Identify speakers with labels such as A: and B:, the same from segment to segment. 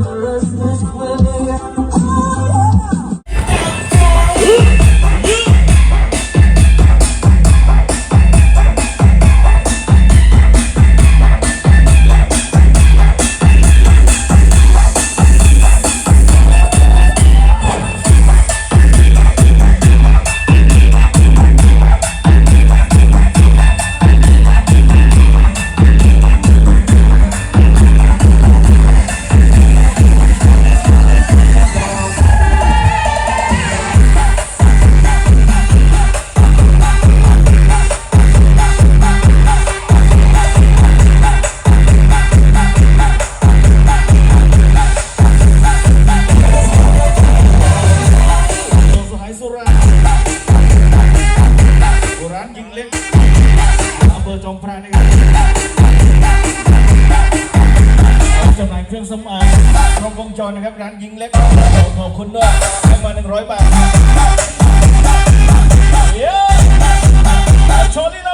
A: restless quivering. เครื่องสำอางครบวงจรนะครับร้านยิงเล็ก ขอบคุณด้วยให้มา 100 บาทเย้โชว์นี่นะ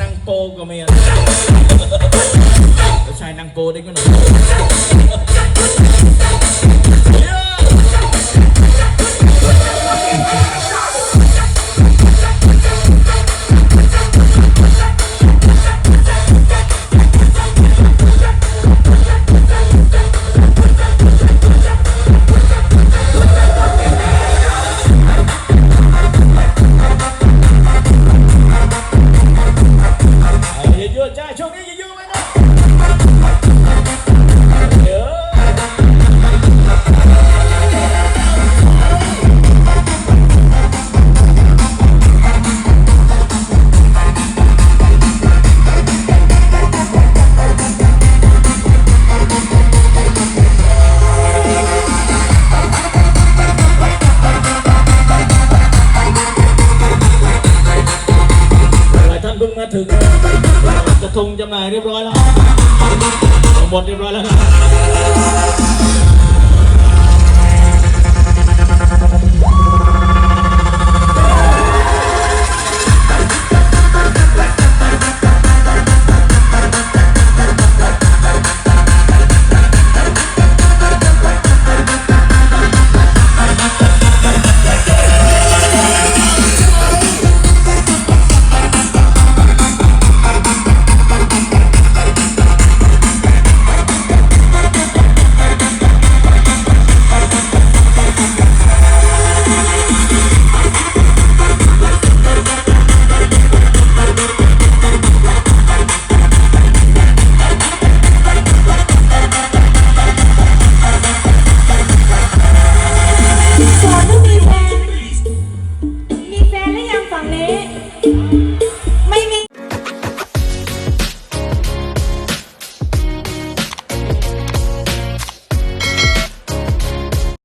A: นางโปก็ไม่เอาแล้วชายนางโปได้ก็หน่อย ถึงจะทงจำหน่ายเรียบร้อยแล้วหมดเรียบร้อยแล้ว